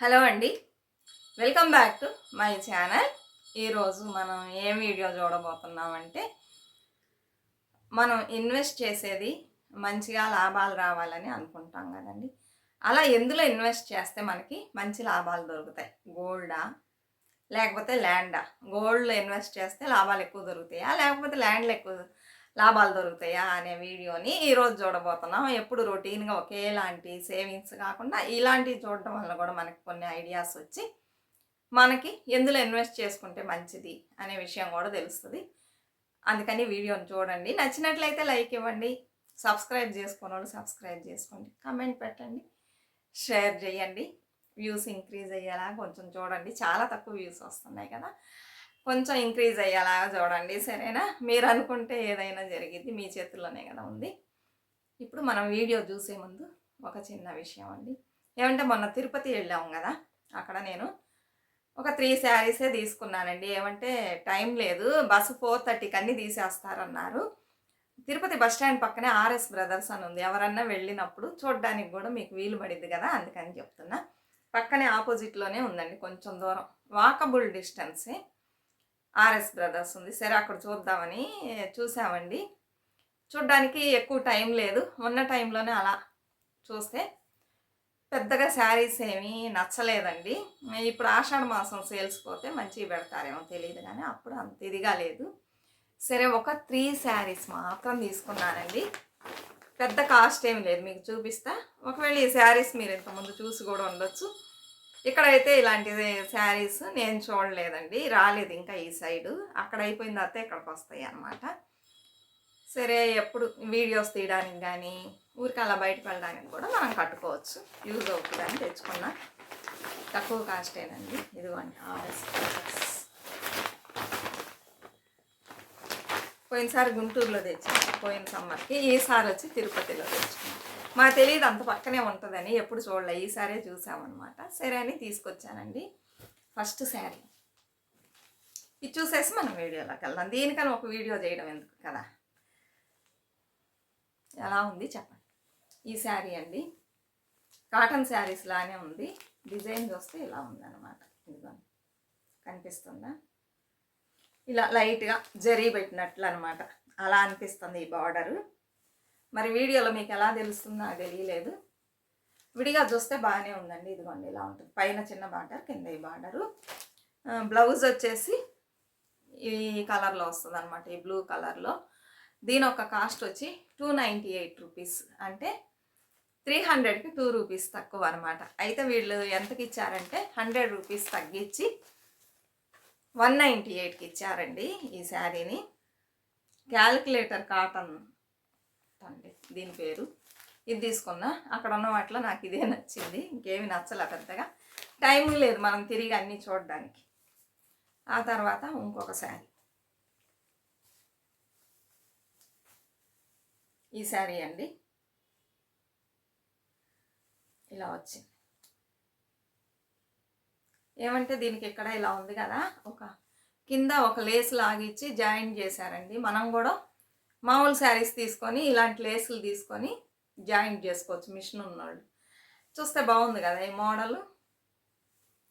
Hello అండి. Welcome back to my channel. ఈరోజు మనం ఏం వీడియో చూడబోతున్నామంటే మనం ఇన్వెస్ట్ చేసేది మంచిగా లాభాలు రావాలని అనుకుంటాం కదండి. అలా ఎందులో ఇన్వెస్ట్ చేస్తే మనకి మంచి లాభాలు దొరుకుతాయి? గోల్డా లేకపోతే ల్యాండా గోల్డ్లో ఇన్వెస్ట్ చేస్తే లాభాలు ఎక్కువ దొరుకుతాయా? లేకపోతే ల్యాండ్లో ఎక్కువ లాభాలు దొరుకుతాయా అనే వీడియోని ఈరోజు చూడబోతున్నాం. ఎప్పుడు రొటీన్గా ఒకేలాంటి సేవింగ్స్ కాకుండా ఇలాంటివి చూడటం వల్ల కూడా మనకి కొన్ని ఐడియాస్ వచ్చి మనకి ఎందులో ఇన్వెస్ట్ చేసుకుంటే మంచిది అనే విషయం కూడా తెలుస్తుంది. అందుకని వీడియోని చూడండి. నచ్చినట్లయితే లైక్ ఇవ్వండి. సబ్స్క్రైబ్ చేసుకున్న వాళ్ళు సబ్స్క్రైబ్ చేసుకోండి. కమెంట్ పెట్టండి. షేర్ చేయండి. వ్యూస్ ఇంక్రీజ్ అయ్యేలా కొంచెం చూడండి. చాలా తక్కువ వ్యూస్ వస్తున్నాయి కదా. కొంచెం ఇంక్రీజ్ అయ్యేలాగా చూడండి సరేనా? మీరు అనుకుంటే ఏదైనా జరిగింది మీ చేతుల్లోనే కదా ఉంది. ఇప్పుడు మనం వీడియో చూసే ముందు ఒక చిన్న విషయం అండి. ఏమంటే మొన్న తిరుపతి వెళ్ళాము కదా అక్కడ నేను ఒక త్రీ శారీసే తీసుకున్నానండి. ఏమంటే టైం లేదు బస్సు ఫోర్ థర్టీకి అన్నీ తీసేస్తారన్నారు. తిరుపతి బస్ స్టాండ్ పక్కనే ఆర్ఎస్ బ్రదర్స్ అని ఉంది. ఎవరన్నా వెళ్ళినప్పుడు చూడడానికి కూడా మీకు వీలు పడింది కదా అందుకని చెప్తున్నా. పక్కనే ఆపోజిట్లోనే ఉందండి కొంచెం దూరం. వాకబుల్ డిస్టెన్సే. ఆర్ఎస్ బ్రదర్స్ ఉంది. సరే అక్కడ చూద్దామని చూసామండి. చూడ్డానికి ఎక్కువ టైం లేదు. ఉన్న టైంలోనే అలా చూస్తే పెద్దగా శారీస్ ఏమీ నచ్చలేదండి. ఇప్పుడు ఆషాఢ మాసం సేల్స్ పోతే మంచిగా పెడతారేమో తెలియదు కానీ అప్పుడు అంత ఇదిగా లేదు. సరే ఒక త్రీ శారీస్ మాత్రం తీసుకున్నానండి. పెద్ద కాస్ట్ ఏమి లేదు. మీకు చూపిస్తా. ఒకవేళ ఈ శారీస్ మీరు ఇంతకుముందు చూసి కూడా ఉండొచ్చు. ఇక్కడైతే ఇలాంటి శారీస్ నేను చూడలేదండి. రాలేదు ఇంకా ఈ సైడు. అక్కడ అయిపోయిన తర్వాత ఇక్కడికి వస్తాయి అన్నమాట. సరే ఎప్పుడు వీడియోస్ తీయడానికి కానీ ఊరికి అలా బయటకు వెళ్ళడానికి కూడా మనం కట్టుకోవచ్చు. యూజ్ అవుతుందని తెచ్చుకున్నా. తక్కువ కాస్టేనండి ఇదిగోండి ఆర్ఎస్ పోయినసారి గుంటూరులో తెచ్చాను. పోయిన సమ్మర్కి ఈసారి వచ్చి తిరుపతిలో తెచ్చుకున్నాను మా తెలియదు అంత పక్కనే ఉంటుందని ఎప్పుడు చూడలే. ఈసారే చూసామన్నమాట. సరే అని తీసుకొచ్చానండి. ఫస్ట్ శారీ. ఇది చూసేసి మనం వీడియోలోకి వెళ్దాం. దీనికని ఒక వీడియో చేయడం ఎందుకు కదా? ఎలా ఉంది చెప్పండి. ఈ శారీ అండి. కాటన్ శారీస్ లానే ఉంది. డిజైన్ చూస్తే ఇలా ఉందన్నమాట. ఇదిగోండి. కనిపిస్తుందా? ఇలా లైట్గా జరీ పెట్టినట్లు అనమాట అలా అనిపిస్తుంది ఈ బార్డరు. మరి వీడియోలో మీకు ఎలా తెలుస్తుందో నాకు తెలియలేదు. విడిగా చూస్తే బాగానే ఉందండి. ఇదిగోండి ఇలా ఉంటుంది. పైన చిన్న బార్డర్ కింద ఈ బార్డరు. బ్లౌజ్ వచ్చేసి ఈ కలర్లో వస్తుంది అనమాట ఈ బ్లూ కలర్లో. దీని ఒక కాస్ట్ వచ్చి టూ నైంటీ ఎయిట్ రూపీస్. అంటే త్రీ హండ్రెడ్కి టూ రూపీస్ తక్కువ అనమాట అయితే వీళ్ళు ఎంతకి ఇచ్చారంటే హండ్రెడ్ రూపీస్ తగ్గించి వన్ నైంటీ ఎయిట్కి ఇచ్చారండి ఈ శారీని. క్యాలిక్యులేటర్ కాటన్ అండి దీని పేరు. ఇది తీసుకున్నా. అక్కడ ఉన్న వాటిలో నాకు ఇదే నచ్చింది. ఇంకేమి నచ్చలే పెద్దగా. టైం లేదు మనం తిరిగి అన్నీ చూడడానికి. ఆ తర్వాత ఇంకొక శారీ. ఈ శారీ అండి. ఇలా వచ్చింది. ఏమంటే దీనికి ఇక్కడ ఇలా ఉంది కదా. ఒక కింద ఒక లేస్ లాగిచ్చి జాయిన్ చేశారండి. మనం కూడా మామూలు శారీస్ తీసుకొని ఇలాంటి లేసులు తీసుకొని జాయింట్ చేసుకోవచ్చు. మిషన్ ఉన్నాడు చూస్తే బాగుంది కదా ఈ మోడల్.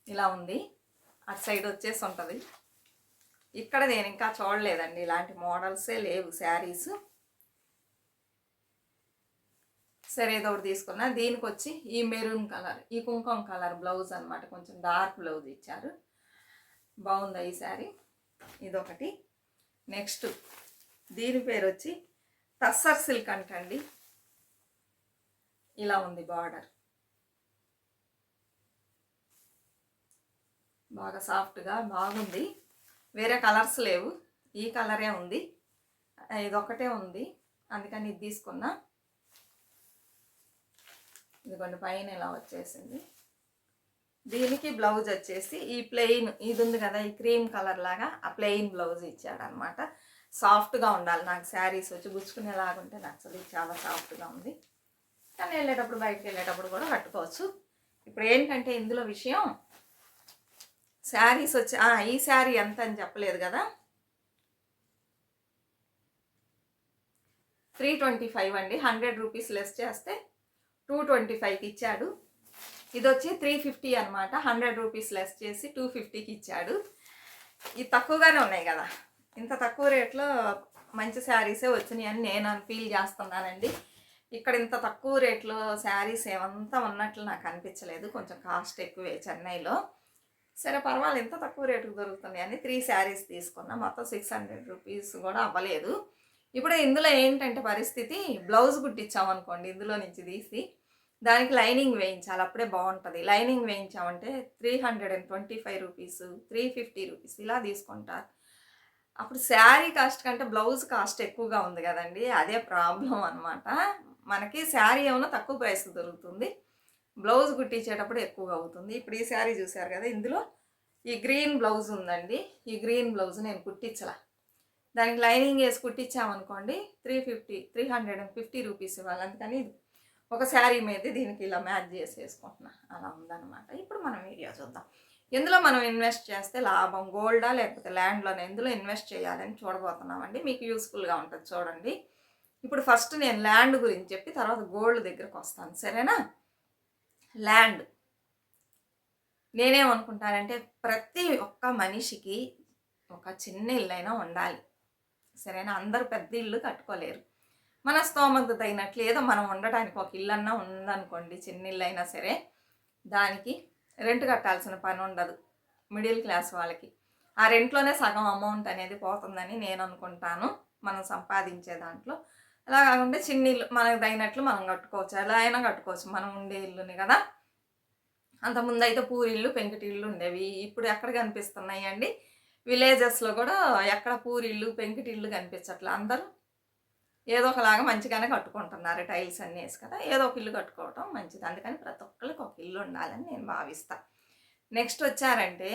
ఇలా ఉంది. అటు సైడ్ వచ్చేసి ఉంటుంది. ఇక్కడ నేను ఇంకా చూడలేదండి. ఇలాంటి మోడల్సే లేవు శారీస్. సరే ఏదో ఒకటి తీసుకున్నా. దీనికి వచ్చి ఈ మెరూన్ కలర్ ఈ కుంకుమ కలర్ బ్లౌజ్ అనమాట కొంచెం డార్క్ బ్లౌజ్ ఇచ్చారు. బాగుందా ఈ శారీ? ఇదొకటి. నెక్స్ట్ దీని పేరు వచ్చి టస్సర్ సిల్క్ అంటండి. ఇలా ఉంది బార్డర్. బాగా సాఫ్ట్గా బాగుంది. వేరే కలర్స్ లేవు. ఈ కలరే ఉంది. ఇదొక్కటే ఉంది. అందుకని ఇది తీసుకున్నా. ఇదిగోండి పైన ఇలా వచ్చేసింది. దీనికి బ్లౌజ్ వచ్చేసి ఈ ప్లెయిన్ ఇది ఉంది కదా ఈ క్రీమ్ కలర్ లాగా ఆ ప్లెయిన్ బ్లౌజ్ ఇచ్చాడనమాట. సాఫ్ట్గా ఉండాలి. నాకు శారీస్ వచ్చి గుచ్చుకునేలాగా ఉంటే నచ్చదు చాలా సాఫ్ట్గా ఉంది. కానీ వెళ్ళేటప్పుడు బయటకు వెళ్ళేటప్పుడు కూడా కట్టుకోవచ్చు ఇప్పుడు ఏంటంటే ఇందులో విషయం శారీస్ వచ్చి ఈ శారీ ఎంత అని చెప్పలేదు కదా? త్రీ ట్వంటీ ఫైవ్ అండి. హండ్రెడ్ రూపీస్ లెస్ చేస్తే టూ ట్వంటీ ఫైవ్కి ఇచ్చాడు. ఇది వచ్చి త్రీ ఫిఫ్టీ అనమాట. హండ్రెడ్ రూపీస్ లెస్ చేసి టూ ఫిఫ్టీకి ఇచ్చాడు. ఇది తక్కువగానే ఉన్నాయి కదా? ఇంత తక్కువ రేట్లో మంచి శారీసే వచ్చినాయి అని నేను ఫీల్ చేస్తున్నానండి. ఇక్కడ ఇంత తక్కువ రేట్లో శారీస్ ఏమంతా ఉన్నట్లు నాకు అనిపించలేదు. కొంచెం కాస్ట్ ఎక్కువే చెన్నైలో. సరే పర్వాలేదు. ఇంత తక్కువ రేటుకు దొరుకుతున్నాయి అని త్రీ శారీస్ తీసుకున్నా. మొత్తం సిక్స్ హండ్రెడ్ రూపీస్ కూడా అవ్వలేదు. ఇప్పుడు ఇందులో ఏంటంటే పరిస్థితి బ్లౌజ్ కుట్టించామనుకోండి ఇందులో నుంచి తీసి దానికి లైనింగ్ వేయించాలి. అప్పుడే బాగుంటుంది. Lining వేయించామంటే three hundred and twenty five rupees three fifty rupees ఇలా తీసుకుంటారు. అప్పుడు శారీ కాస్ట్ కంటే బ్లౌజ్ కాస్ట్ ఎక్కువగా ఉంది కదండి అదే ప్రాబ్లం అనమాట మనకి శారీ ఏమైనా తక్కువ ప్రైస్ దొరుకుతుంది. బ్లౌజ్ కుట్టించేటప్పుడు ఎక్కువగా అవుతుంది. ఇప్పుడు ఈ శారీ చూసారు కదా ఇందులో ఈ గ్రీన్ బ్లౌజ్ ఉందండి. ఈ గ్రీన్ బ్లౌజ్ నేను కుట్టించలా. దానికి లైనింగ్ వేసి కుట్టించామనుకోండి three fifty three hundred and fifty rupees ఇవ్వాలి. అందుకని ఒక శారీ మీద దీనికి ఇలా మ్యాచ్ చేసి వేసుకుంటున్నా. అలా ఉందన్నమాట. ఇప్పుడు మనం వీడియో చూద్దాం. ఎందులో మనం ఇన్వెస్ట్ చేస్తే లాభం గోల్డా లేకపోతే ల్యాండ్లోనే ఎందులో ఇన్వెస్ట్ చేయాలని చూడబోతున్నామండి. మీకు యూస్ఫుల్గా ఉంటుంది చూడండి. ఇప్పుడు ఫస్ట్ నేను ల్యాండ్ గురించి చెప్పి తర్వాత గోల్డ్ దగ్గరకు వస్తాను. సరేనా? ల్యాండ్. నేనేమనుకుంటానంటే ప్రతి ఒక్క మనిషికి ఒక చిన్న ఇల్లైనా ఉండాలి. సరేనా? అందరూ పెద్ద ఇల్లు కట్టుకోలేరు. మన స్తోమత తగినట్లు ఏదో మనం ఉండటానికి ఒక ఇల్లన్నా ఉందనుకోండి చిన్న ఇల్లు అయినా సరే దానికి రెంట్ కట్టాల్సిన పని ఉండదు. మిడిల్ క్లాస్ వాళ్ళకి. ఆ రెంట్లోనే సగం అమౌంట్ అనేది పోతుందని నేను అనుకుంటాను. మనం సంపాదించే దాంట్లో. అలా కాకుండా చిన్న ఇల్లు మనకు తగినట్లు మనం కట్టుకోవచ్చు. ఎలా అయినా కట్టుకోవచ్చు. మనం ఉండే ఇల్లుని కదా. అంతకుముందు అయితే పూరిళ్ళు పెంకుటిళ్ళు ఉండేవి. ఇప్పుడు ఎక్కడ కనిపిస్తున్నాయి అండి విలేజెస్లో కూడా ఎక్కడ పూరిళ్ళు పెంకుటిళ్ళు కనిపించట్లే. అందరూ ఏదో ఒకలాగా మంచిగానే కట్టుకుంటున్నారు టైల్స్ అన్నీ వేసి కదా ఏదో ఒక ఇల్లు కట్టుకోవటం మంచిది. అందుకని ప్రతి ఒక్కరికి ఒక ఇల్లు ఉండాలని నేను భావిస్తాను నెక్స్ట్ వచ్చారంటే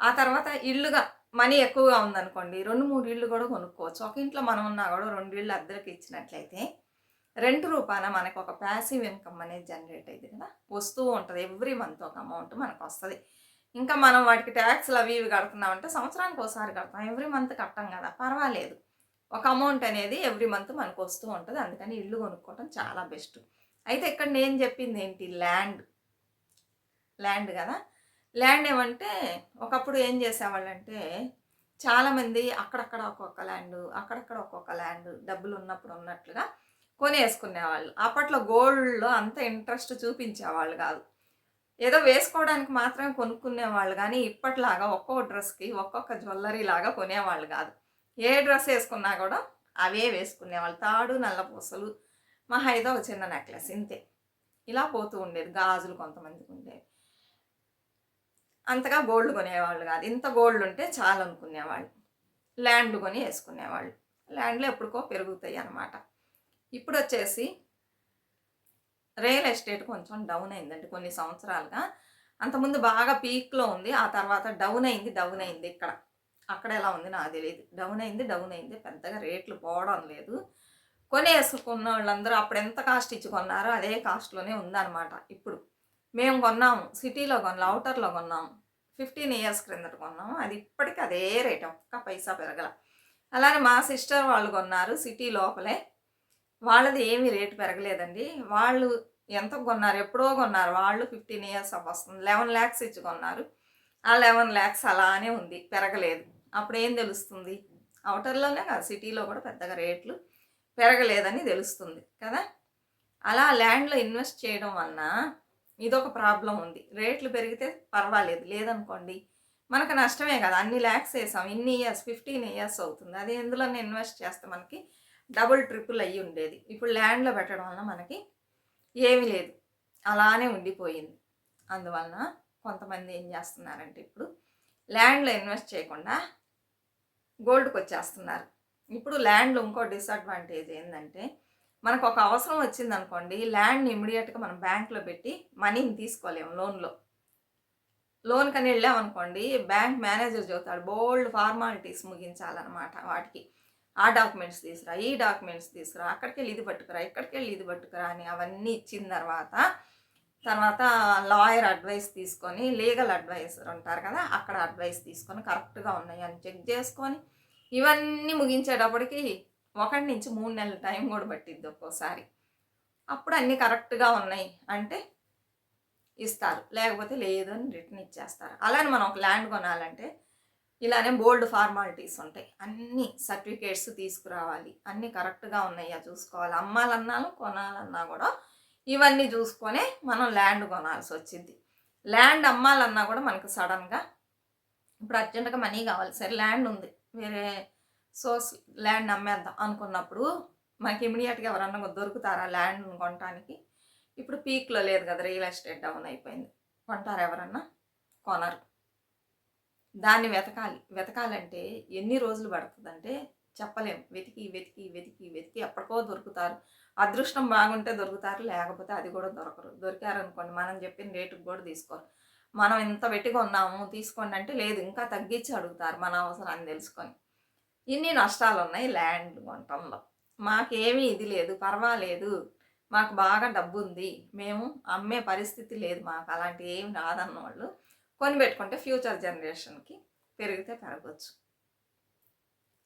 ఆ తర్వాత ఇల్లుగా మనీ ఎక్కువగా ఉందనుకోండి రెండు మూడు ఇళ్ళు కూడా కొనుక్కోవచ్చు. ఒక ఇంట్లో మనం ఉన్నా కూడా రెండు ఇళ్ళు అద్దెలకు ఇచ్చినట్లయితే రెంట్ రూపాన మనకు ఒక ప్యాసివ్ ఇన్కమ్ అనేది జనరేట్ అయింది కదా. వస్తూ ఉంటుంది. ఎవ్రీ మంత్ ఒక అమౌంట్ మనకు వస్తుంది. ఇంకా మనం వాటికి ట్యాక్స్లు అవి ఇవి కడుతున్నామంటే సంవత్సరానికి ఒకసారి కడతాం. ఎవ్రీ మంత్ కట్టం కదా. పర్వాలేదు. ఒక అమౌంట్ అనేది ఎవ్రీ మంత్ మనకు వస్తూ ఉంటుంది. అందుకని ఇల్లు కొనుక్కోవటం చాలా బెస్ట్. అయితే ఇక్కడ నేను చెప్పింది ఏంటి? ల్యాండ్. ల్యాండ్ కదా? ల్యాండ్ ఏమంటే ఒకప్పుడు ఏం చేసేవాళ్ళంటే చాలామంది అక్కడక్కడ ఒక్కొక్క ల్యాండ్ అక్కడక్కడ ఒక్కొక్క ల్యాండ్ డబ్బులు ఉన్నప్పుడు ఉన్నట్లుగా కొనేసుకునేవాళ్ళు. అప్పట్లో గోల్డ్లో అంత ఇంట్రెస్ట్ చూపించేవాళ్ళు కాదు. ఏదో వేసుకోవడానికి మాత్రమే కొనుక్కునేవాళ్ళు. కానీ ఇప్పట్లాగా ఒక్కొక్క డ్రెస్కి ఒక్కొక్క జ్యువెలరీ లాగా కొనేవాళ్ళు కాదు. ఏ డ్రెస్ వేసుకున్నా కూడా అవే వేసుకునేవాళ్ళు తాడు నల్ల పూసలు మా హైదో ఒక చిన్న నెక్లెస్ ఇంతే. ఇలా పోతూ ఉండేది. గాజులు కొంతమందికి ఉండేవి. అంతగా గోల్డ్ కొనేవాళ్ళు కాదు. ఇంత గోల్డ్ ఉంటే చాలు అనుకునేవాళ్ళు. ల్యాండ్లు కొని వేసుకునేవాళ్ళు. ల్యాండ్లు ఎప్పటికో పెరుగుతాయి అన్నమాట. ఇప్పుడు వచ్చేసి రియల్ ఎస్టేట్ కొంచెం డౌన్ అయిందండి కొన్ని సంవత్సరాలుగా. అంతకుముందు బాగా పీక్లో ఉంది. ఆ తర్వాత డౌన్ అయింది డౌన్ అయింది ఇక్కడ. అక్కడ ఎలా ఉంది నాకు తెలియదు డౌన్ అయింది డౌన్ అయింది. పెద్దగా రేట్లు పోవడం లేదు. కొనేసుకున్న వాళ్ళందరూ అప్పుడు ఎంత కాస్ట్ ఇచ్చి కొన్నారో అదే కాస్ట్లోనే ఉందన్నమాట. ఇప్పుడు మేము కొన్నాము సిటీలో కొన్నాం అవుటర్లో కొన్నాము ఫిఫ్టీన్ ఇయర్స్ క్రిందట కొన్నాము. అది ఇప్పటికీ అదే రేట్ ఒక్క పైసా పెరగల. అలానే మా సిస్టర్ వాళ్ళు కొన్నారు సిటీ లోపలే. వాళ్ళది ఏమీ రేటు పెరగలేదండి. వాళ్ళు ఎంత కొన్నారు ఎప్పుడో కొన్నారు. వాళ్ళు ఫిఫ్టీన్ ఇయర్స్ వస్తుంది. లెవెన్ ల్యాక్స్ ఇచ్చి కొన్నారు. ఆ లెవెన్ ల్యాక్స్ అలానే ఉంది. పెరగలేదు. అప్పుడు ఏం తెలుస్తుంది? అవుటర్లోనే కాదు సిటీలో కూడా పెద్దగా రేట్లు పెరగలేదని తెలుస్తుంది కదా? అలా ల్యాండ్లో ఇన్వెస్ట్ చేయడం వలన ఇదొక ప్రాబ్లం ఉంది. రేట్లు పెరిగితే పర్వాలేదు లేదనుకోండి. మనకు నష్టమే కదా అన్ని ల్యాక్స్ వేసాం ఇన్ని ఇయర్స్ ఫిఫ్టీన్ ఇయర్స్ అవుతుంది. అది ఎందులోనే ఇన్వెస్ట్ చేస్తే మనకి డబుల్ ట్రిపుల్ అయ్యి ఉండేది. ఇప్పుడు ల్యాండ్లో పెట్టడం వలన మనకి ఏమీ లేదు. అలానే ఉండిపోయింది. అందువలన కొంతమంది ఏం చేస్తున్నారంటే ఇప్పుడు ల్యాండ్లో ఇన్వెస్ట్ చేయకుండా గోల్డ్కి వచ్చేస్తున్నారు ఇప్పుడు ల్యాండ్లో ఇంకో డిసడ్వాంటేజ్ ఏంటంటే మనకు ఒక అవసరం వచ్చింది అనుకోండి ల్యాండ్ని ఇమీడియట్గా మనం బ్యాంక్లో పెట్టి మనీని తీసుకోలేము లోన్లో. లోన్ కని వెళ్ళామనుకోండి బ్యాంక్ మేనేజర్ చదువుతాడు బోల్డ్ ఫార్మాలిటీస్ ముగించాలన్నమాట వాటికి. ఆ డాక్యుమెంట్స్ తీసుకురా ఈ డాక్యుమెంట్స్ తీసుకురా అక్కడికి వెళ్ళి ఇది పట్టుకురా ఇక్కడికి వెళ్ళి ఇది పట్టుకురా అని అవన్నీ ఇచ్చిన తర్వాత తర్వాత లాయర్ అడ్వైస్ తీసుకొని లీగల్ అడ్వైజర్ ఉంటారు కదా అక్కడ అడ్వైస్ తీసుకొని కరెక్ట్గా ఉన్నాయి అని చెక్ చేసుకొని ఇవన్నీ ముగించేటప్పటికి ఒకటి నుంచి మూడు నెలల టైం కూడా పట్టిద్ది ఒక్కోసారి. అప్పుడు అన్నీ కరెక్ట్గా ఉన్నాయి అంటే ఇస్తారు. లేకపోతే లేదు అని రిటర్న్ ఇచ్చేస్తారు. అలానే మనం ఒక ల్యాండ్ కొనాలంటే ఇలానే బోల్డ్ ఫార్మాలిటీస్ ఉంటాయి. అన్ని సర్టిఫికేట్స్ తీసుకురావాలి. అన్నీ కరెక్ట్గా ఉన్నాయా చూసుకోవాలి. అమ్మాలన్నాను కొనాలన్నా కూడా ఇవన్నీ చూసుకొని మనం ల్యాండ్ కొనాల్సి వచ్చింది ల్యాండ్ అమ్మాలన్నా కూడా మనకు సడన్గా ఇప్పుడు అర్జెంటుగా మనీ కావాలి. సరే ల్యాండ్ ఉంది. వేరే సోర్స్ ల్యాండ్ అమ్మేద్దాం అనుకున్నప్పుడు మనకి ఇమీడియట్గా ఎవరన్నా దొరుకుతారా ల్యాండ్ కొనడానికి ఇప్పుడు పీక్లో లేదు కదా రియల్ ఎస్టేట్ డౌన్ అయిపోయింది. కొంటారు ఎవరన్నా? కొనరు. దాన్ని వెతకాలి. వెతకాలంటే ఎన్ని రోజులు పడుతుందంటే చెప్పలేం. వెతికి వెతికి వెతికి వెతికి ఎప్పటికో దొరుకుతారు. అదృష్టం బాగుంటే దొరుకుతారు లేకపోతే అది కూడా దొరకరు. దొరికారనుకోండి మనం చెప్పిన రేటుకి కూడా తీసుకోరు. మనం ఇంత పెట్టిగా ఉన్నాము తీసుకోండి అంటే లేదు ఇంకా తగ్గించి అడుగుతారు మన అవసరాన్ని తెలుసుకొని. ఇన్ని నష్టాలు ఉన్నాయి ల్యాండ్ కొనటంలో మాకేమీ ఇది లేదు పర్వాలేదు. మాకు బాగా డబ్బు ఉంది మేము అమ్మే పరిస్థితి లేదు మాకు అలాంటి ఏమి రాదన్న వాళ్ళు కొని పెట్టుకుంటే ఫ్యూచర్ జనరేషన్కి పెరిగితే పెరగవచ్చు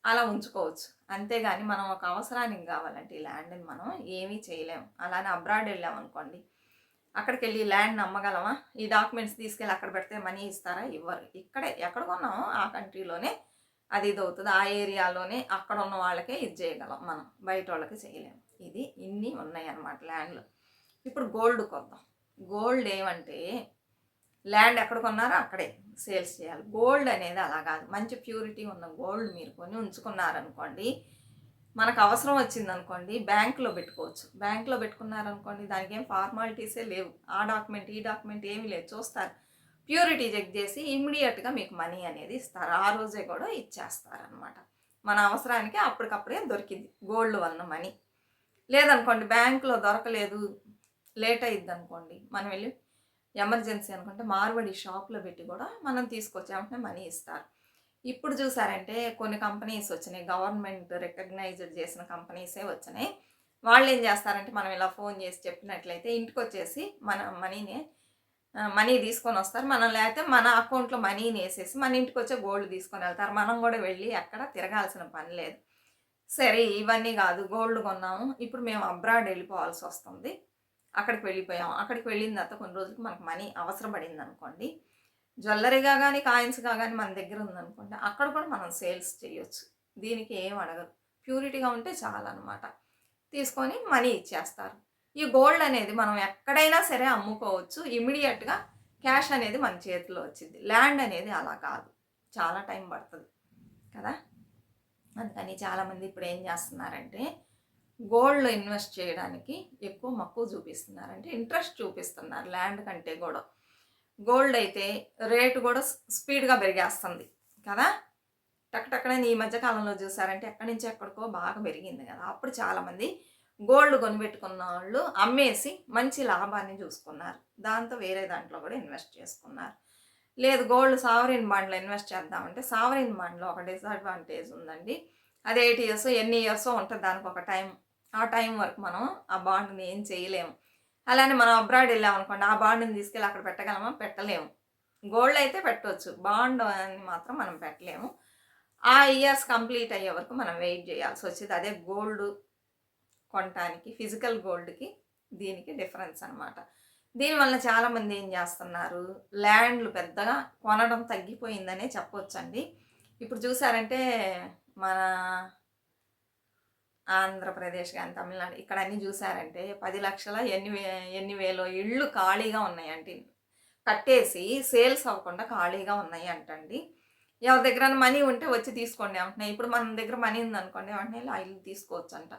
అలా ఉంచుకోవచ్చు. అంతేగాని మనం ఒక అవసరానికి కావాలంటే ఈ ల్యాండ్ని మనం ఏమీ చేయలేము అలానే అబ్రాడ్ వెళ్ళాం అనుకోండి. అక్కడికి వెళ్ళి ల్యాండ్ నమ్మగలమా? ఈ డాక్యుమెంట్స్ తీసుకెళ్ళి అక్కడ పెడితే మనీ ఇస్తారా? ఇవ్వరు. ఇక్కడే ఎక్కడ కొన్నామో ఆ కంట్రీలోనే అది ఇది అవుతుంది ఆ ఏరియాలోనే అక్కడ ఉన్న వాళ్ళకే ఇది చేయగలం మనం. బయట వాళ్ళకి చేయలేము ఇది ఇన్ని ఉన్నాయి అన్నమాట ల్యాండ్లు. ఇప్పుడు గోల్డ్ కొద్దాం. గోల్డ్ ఏమంటే ల్యాండ్ ఎక్కడ కొన్నారో అక్కడే సేల్స్ చేయాలి. గోల్డ్ అనేది అలా కాదు. మంచి ప్యూరిటీ ఉన్న గోల్డ్ మీరు కొని ఉంచుకున్నారనుకోండి మనకు అవసరం వచ్చిందనుకోండి బ్యాంకులో పెట్టుకోవచ్చు. బ్యాంకులో పెట్టుకున్నారనుకోండి దానికి ఏం ఫార్మాలిటీసే లేవు. ఆ డాక్యుమెంట్ ఈ డాక్యుమెంట్ ఏమీ లేదు. చూస్తారు. ప్యూరిటీ చెక్ చేసి ఇమ్మీడియట్గా మీకు మనీ అనేది ఇస్తారు. ఆ రోజే కూడా ఇచ్చేస్తారనమాట మన అవసరానికి అప్పటికప్పుడే దొరికింది గోల్డ్ వలన మనీ. లేదనుకోండి బ్యాంకులో దొరకలేదు లేట్ అయ్యిద్ది అనుకోండి మనం వెళ్ళి ఎమర్జెన్సీ అనుకుంటే మార్వడి షాప్లో పెట్టి కూడా మనం తీసుకొచ్చే వెంటనే మనీ ఇస్తారు. ఇప్పుడు చూసారంటే కొన్ని కంపెనీస్ వచ్చినాయి. గవర్నమెంట్ రికగ్నైజ్డ్ చేసిన కంపెనీసే వచ్చినాయి. వాళ్ళు ఏం చేస్తారంటే మనం ఇలా ఫోన్ చేసి చెప్పినట్లయితే ఇంటికి వచ్చేసి మన మనీని మనీ తీసుకొని వస్తారు. మనం లేకపోతే మన అకౌంట్లో మనీని వేసేసి మన ఇంటికి వచ్చే గోల్డ్ తీసుకొని వెళ్తారు. మనం కూడా వెళ్ళి ఎక్కడ తిరగాల్సిన పని లేదు. సరే ఇవన్నీ కాదు. గోల్డ్ కొన్నాము. ఇప్పుడు మేము అబ్రాడ్ వెళ్ళిపోవాల్సి వస్తుంది. అక్కడికి వెళ్ళిపోయాం. అక్కడికి వెళ్ళిన తర్వాత కొన్ని రోజులకి మనకు మనీ అవసరం పడింది అనుకోండి. జ్యువెలరీగా కానీ కాయిన్స్గా కానీ మన దగ్గర ఉందనుకోండి అక్కడ కూడా మనం సేల్స్ చేయొచ్చు. దీనికి ఏం అడగదు ప్యూరిటీగా ఉంటే చాలన్నమాట. తీసుకొని మనీ ఇచ్చేస్తారు. ఈ గోల్డ్ అనేది మనం ఎక్కడైనా సరే అమ్ముకోవచ్చు. ఇమీడియట్గా క్యాష్ అనేది మన చేతిలో వచ్చింది. ల్యాండ్ అనేది అలా కాదు. చాలా టైం పడుతుంది. కదా? అందుకని చాలామంది ఇప్పుడు ఏం చేస్తున్నారంటే గోల్డ్లో ఇన్వెస్ట్ చేయడానికి ఎక్కువ మక్కువ చూపిస్తున్నారు. అంటే ఇంట్రెస్ట్ చూపిస్తున్నారు ల్యాండ్ కంటే కూడా. గోల్డ్ అయితే రేటు కూడా స్పీడ్గా పెరిగేస్తుంది కదా? టక్కటక్కడని ఈ మధ్యకాలంలో చూసారంటే ఎక్కడి నుంచి ఎక్కడికో బాగా పెరిగింది కదా? అప్పుడు చాలామంది గోల్డ్ కొనిపెట్టుకున్న వాళ్ళు అమ్మేసి మంచి లాభాన్ని చూసుకున్నారు. దాంతో వేరే దాంట్లో కూడా ఇన్వెస్ట్ చేసుకున్నారు. లేదు గోల్డ్ సావరిన్ బాండ్లో ఇన్వెస్ట్ చేద్దామంటే సావరిన్ బాండ్లో ఒక డిసడ్వాంటేజ్ ఉందండి. అది ఎయిట్ ఇయర్స్ ఎన్ని ఇయర్స్ ఉంటుంది దానికి ఒక టైం ఆ టైం వరకు మనం ఆ బాండ్ని ఏం చేయలేము. అలానే మనం అబ్రాడ్ వెళ్ళాం అనుకోండి ఆ బాండ్ని తీసుకెళ్ళి అక్కడ పెట్టగలమా? పెట్టలేము. గోల్డ్ అయితే పెట్టవచ్చు బాండ్ అని మాత్రం మనం పెట్టలేము. ఆ ఇయర్స్ కంప్లీట్ అయ్యే వరకు మనం వెయిట్ చేయాల్సి వచ్చేది అదే గోల్డ్ కొనటానికి ఫిజికల్ గోల్డ్కి దీనికి డిఫరెన్స్ అనమాట దీనివల్ల చాలామంది ఏం చేస్తున్నారు? ల్యాండ్లు పెద్దగా కొనడం తగ్గిపోయిందనే చెప్పొచ్చండి. ఇప్పుడు చూసారంటే మన ఆంధ్రప్రదేశ్ కానీ తమిళనాడు ఇక్కడ అన్నీ చూసారంటే పది లక్షల ఎన్ని వే ఎన్ని వేలో ఇళ్ళు ఖాళీగా ఉన్నాయండి కట్టేసి సేల్స్ అవ్వకుండా ఖాళీగా ఉన్నాయి అంటండి. ఎవరి దగ్గర మనీ ఉంటే వచ్చి తీసుకోండి అంటున్నాయి ఇప్పుడు మన దగ్గర మనీ ఉందనుకోండి వెంటనే ఆ ఇల్లు తీసుకోవచ్చు అంట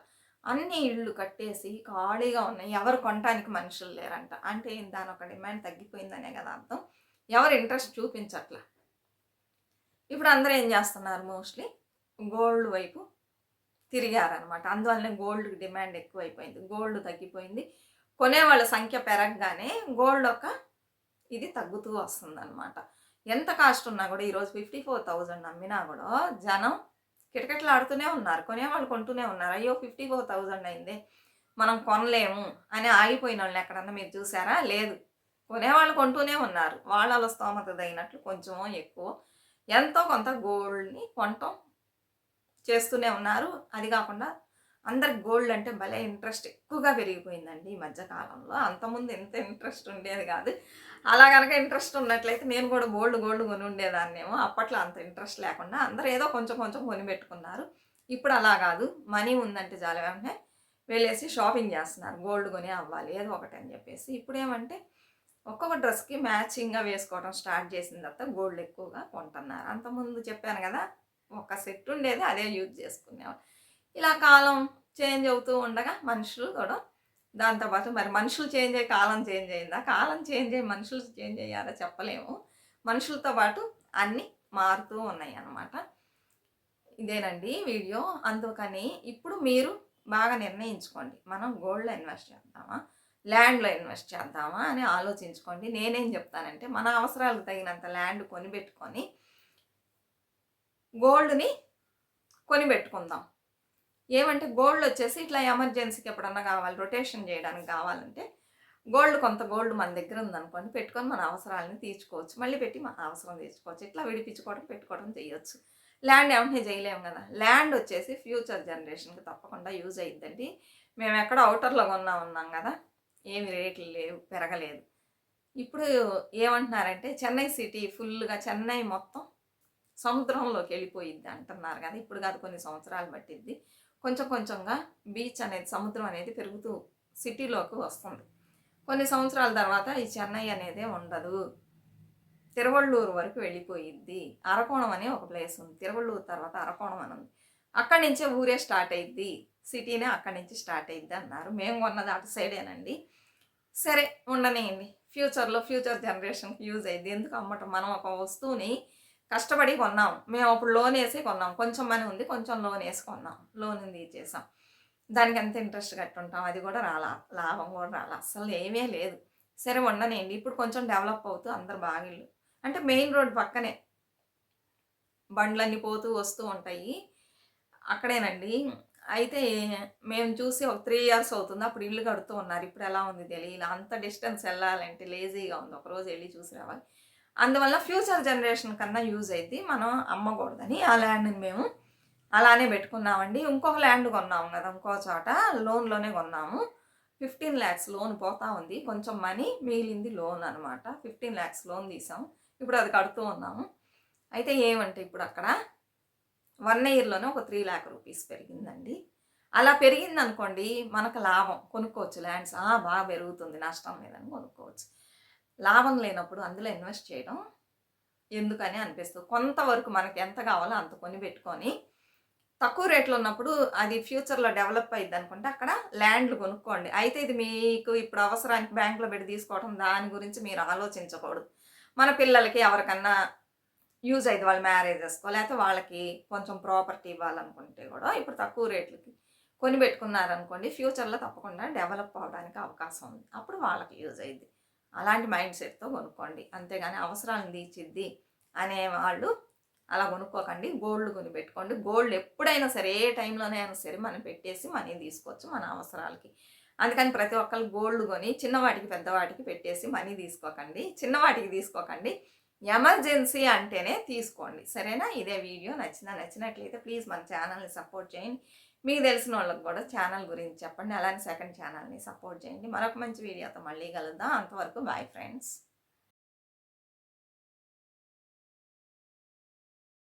అన్ని ఇళ్ళు కట్టేసి ఖాళీగా ఉన్నాయి. ఎవరు కొనడానికి మనుషులు లేరంట. అంటే దాని ఒక డిమాండ్ తగ్గిపోయిందనే కదా అర్థం. ఎవరు ఇంట్రెస్ట్ చూపించట్లా. ఇప్పుడు అందరూ ఏం చేస్తున్నారు మోస్ట్లీ గోల్డ్ వైపు తిరిగారనమాట అందువల్లనే గోల్డ్ డిమాండ్ ఎక్కువైపోయింది. గోల్డ్ తగ్గిపోయింది. కొనేవాళ్ళ సంఖ్య పెరగగానే గోల్డ్ ఒక ఇది తగ్గుతూ వస్తుందన్నమాట. ఎంత కాస్ట్ ఉన్నా కూడా ఈరోజు ఫిఫ్టీ ఫోర్ థౌజండ్ అమ్మినా కూడా జనం కిటకిటలాడుతూనే ఉన్నారు. కొనేవాళ్ళు కొంటూనే ఉన్నారు. అయ్యో ఫిఫ్టీ ఫోర్ థౌజండ్ అయింది. మనం కొనలేము అని ఆగిపోయిన వాళ్ళని ఎక్కడన్నా మీరు చూసారా? లేదు. కొనేవాళ్ళు కొంటూనే ఉన్నారు. వాళ్ళ స్తోమత తగినట్లు కొంచెం ఎక్కువ. ఎంతో కొంత గోల్డ్ని కొనటం చేస్తూనే ఉన్నారు. అది కాకుండా అందరికి గోల్డ్ అంటే భలే ఇంట్రెస్ట్ ఎక్కువగా పెరిగిపోయిందండి ఈ మధ్యకాలంలో అంతకుముందు ఎంత ఇంట్రెస్ట్ ఉండేది కాదు. అలా కనుక ఇంట్రెస్ట్ ఉన్నట్లయితే నేను కూడా గోల్డ్ గోల్డ్ కొని ఉండేదాన్నేమో. అప్పట్లో అంత ఇంట్రెస్ట్ లేకుండా అందరూ ఏదో కొంచెం కొంచెం కొని పెట్టుకున్నారు. ఇప్పుడు అలా కాదు. మనీ ఉందంటే చాలా. వెంటనే వెళ్ళేసి షాపింగ్ చేస్తున్నారు. గోల్డ్ కొని అవ్వాలి. ఏదో ఒకటి అని చెప్పేసి. ఇప్పుడు ఏమంటే ఒక్కొక్క డ్రెస్కి మ్యాచింగ్గా వేసుకోవడం స్టార్ట్ చేసిన తర్వాత గోల్డ్ ఎక్కువగా కొంటున్నారు. అంతకుముందు చెప్పాను కదా ఒక సెట్ ఉండేది అదే యూజ్ చేసుకునేవారు ఇలా కాలం చేంజ్ అవుతూ ఉండగా మనుషులు కూడా దాంతోపాటు మరి మనుషులు చేంజ్ అయ్యి కాలం చేంజ్ అయిందా? కాలం చేంజ్ అయ్యి మనుషులు చేంజ్ అయ్యారా చెప్పలేము. మనుషులతో పాటు అన్నీ మారుతూ ఉన్నాయి అన్నమాట. ఇదేనండి వీడియో. అందుకని ఇప్పుడు మీరు బాగా నిర్ణయించుకోండి. మనం గోల్డ్లో ఇన్వెస్ట్ చేద్దామా? ల్యాండ్లో ఇన్వెస్ట్ చేద్దామా? అని ఆలోచించుకోండి. నేనేం చెప్తానంటే మన అవసరాలకు తగినంత ల్యాండ్ కొనిపెట్టుకొని గోల్డ్ని కొనిపెట్టుకుందాం. ఏమంటే గోల్డ్ వచ్చేసి ఇట్లా ఎమర్జెన్సీకి ఎప్పుడన్నా కావాలి రొటేషన్ చేయడానికి కావాలంటే గోల్డ్ కొంత గోల్డ్ మన దగ్గర ఉందనుకోండి పెట్టుకొని మన అవసరాలను తీర్చుకోవచ్చు. మళ్ళీ పెట్టి మన అవసరం తీర్చుకోవచ్చు. ఇట్లా విడిపించుకోవడం పెట్టుకోవడం చేయొచ్చు. ల్యాండ్ ఏమంటే చేయలేము కదా. ల్యాండ్ వచ్చేసి ఫ్యూచర్ జనరేషన్కి తప్పకుండా యూజ్ అయ్యిద్దండి మేము ఎక్కడ అవుటర్లో కొన్నా ఉన్నాం కదా ఏమి రేట్లు లేవు పెరగలేదు. ఇప్పుడు ఏమంటున్నారంటే చెన్నై సిటీ ఫుల్గా చెన్నై మొత్తం సముద్రంలోకి వెళ్ళిపోయిద్ది అంటున్నారు కదా. ఇప్పుడు కాదు కొన్ని సంవత్సరాలు పట్టిద్ది. కొంచెం కొంచెంగా బీచ్ అనేది సముద్రం అనేది పెరుగుతూ సిటీలోకి వస్తుంది. కొన్ని సంవత్సరాల తర్వాత ఈ చెన్నై అనేది ఉండదు. తిరువళ్ళూరు వరకు వెళ్ళిపోయిద్ది. అరకోణం అనే ఒక ప్లేస్ ఉంది. తిరువళ్ళూరు తర్వాత అరకోణం అని ఉంది. అక్కడి నుంచే ఊరే స్టార్ట్ అయ్యిద్ది సిటీనే అక్కడి నుంచి స్టార్ట్ అయ్యిద్ది అన్నారు. మేము కొన్నది అటు సైడేనండి సరే ఉండనేయండి. ఫ్యూచర్లో ఫ్యూచర్ జనరేషన్కి యూజ్ అయ్యింది ఎందుకు అమ్మటం? మనం ఒక వస్తువుని కష్టపడి కొన్నాం. మేము అప్పుడు లోన్ వేసి కొన్నాం. కొంచెం మనీ ఉంది కొంచెం లోన్ వేసి కొన్నాం. లోన్ ఇచ్చేసాం. దానికి ఎంత ఇంట్రెస్ట్ కట్టుంటాం? అది కూడా రాలా. లాభం కూడా రాలా. అసలు ఏమీ లేదు. సరే ఉండనండి ఇప్పుడు కొంచెం డెవలప్ అవుతూ అందరు బాగా ఇల్లు. అంటే మెయిన్ రోడ్ పక్కనే బండ్లన్నీ పోతూ వస్తూ ఉంటాయి. అక్కడేనండి. అయితే మేము చూసి ఒక త్రీ ఇయర్స్ అవుతుంది. అప్పుడు ఇల్లు కడుతూ ఉన్నారు. ఇప్పుడు ఎలా ఉంది తెలియదు అంత డిస్టెన్స్ వెళ్ళాలంటే లేజీగా ఉంది. ఒకరోజు వెళ్ళి చూసి రావాలి. అందువల్ల ఫ్యూచర్ జనరేషన్ కన్నా యూజ్ అయింది మనం అమ్మకూడదని ఆ ల్యాండ్ని మేము అలానే పెట్టుకున్నామండి. ఇంకొక ల్యాండ్ కొన్నాము కదా ఇంకో చోట లోన్లోనే కొన్నాము. ఫిఫ్టీన్ ల్యాక్స్ లోన్ పోతా ఉంది. కొంచెం మనీ మిగిలింది లోన్ అనమాట ఫిఫ్టీన్ ల్యాక్స్ లోన్ తీసాము. ఇప్పుడు అది కడుతూ ఉన్నాము. అయితే ఏమంటే ఇప్పుడు అక్కడ వన్ ఇయర్లోనే ఒక త్రీ ల్యాక్ రూపీస్ పెరిగిందండి. అలా పెరిగిందనుకోండి మనకు లాభం. కొనుక్కోవచ్చు ల్యాండ్స్. బాగా పెరుగుతుంది. నష్టం లేదని కొనుక్కోవచ్చు. లాభం లేనప్పుడు అందులో ఇన్వెస్ట్ చేయడం ఎందుకని అనిపిస్తుంది. కొంతవరకు మనకి ఎంత కావాలో అంత కొని పెట్టుకొని తక్కువ రేట్లో ఉన్నప్పుడు అది ఫ్యూచర్లో డెవలప్ అయ్యింది అనుకుంటే అక్కడ ల్యాండ్లు కొనుక్కోండి. అయితే ఇది మీకు ఇప్పుడు అవసరానికి బ్యాంకులో పెట్టి తీసుకోవడం దాని గురించి మీరు ఆలోచించకూడదు. మన పిల్లలకి ఎవరికన్నా యూజ్ అయ్యింది వాళ్ళ చేసుకో లేకపోతే వాళ్ళకి కొంచెం ప్రాపర్టీ ఇవ్వాలనుకుంటే కూడా ఇప్పుడు తక్కువ రేట్లకి కొని పెట్టుకున్నారనుకోండి ఫ్యూచర్లో తప్పకుండా డెవలప్ అవడానికి అవకాశం ఉంది. అప్పుడు వాళ్ళకి యూజ్ అయింది అలాంటి మైండ్ సెట్తో కొనుక్కోండి. అంతేగాని అవసరాలను తీర్చిద్ది అనే వాళ్ళు అలా కొనుక్కోకండి. గోల్డ్ కొని పెట్టుకోండి గోల్డ్ ఎప్పుడైనా సరే ఏ టైంలోనే అయినా సరే మనం పెట్టేసి మనీ తీసుకోవచ్చు మన అవసరాలకి. అందుకని ప్రతి ఒక్కరు గోల్డ్ కొని చిన్నవాటికి పెద్దవాటికి పెట్టేసి మనీ తీసుకోకండి. చిన్నవాటికి తీసుకోకండి. ఎమర్జెన్సీ అంటేనే తీసుకోండి. సరేనా? ఇదే వీడియో నచ్చిందా? నచ్చినట్లయితే ప్లీజ్ మన ఛానల్ని సపోర్ట్ చేయండి. మీకు తెలిసిన వాళ్ళకి కూడా ఛానల్ గురించి చెప్పండి. అలానే సెకండ్ ఛానల్ని సపోర్ట్ చేయండి. మరొక మంచి వీడియోతో మళ్ళీ కలుద్దాం. అంతవరకు బాయ్ ఫ్రెండ్స్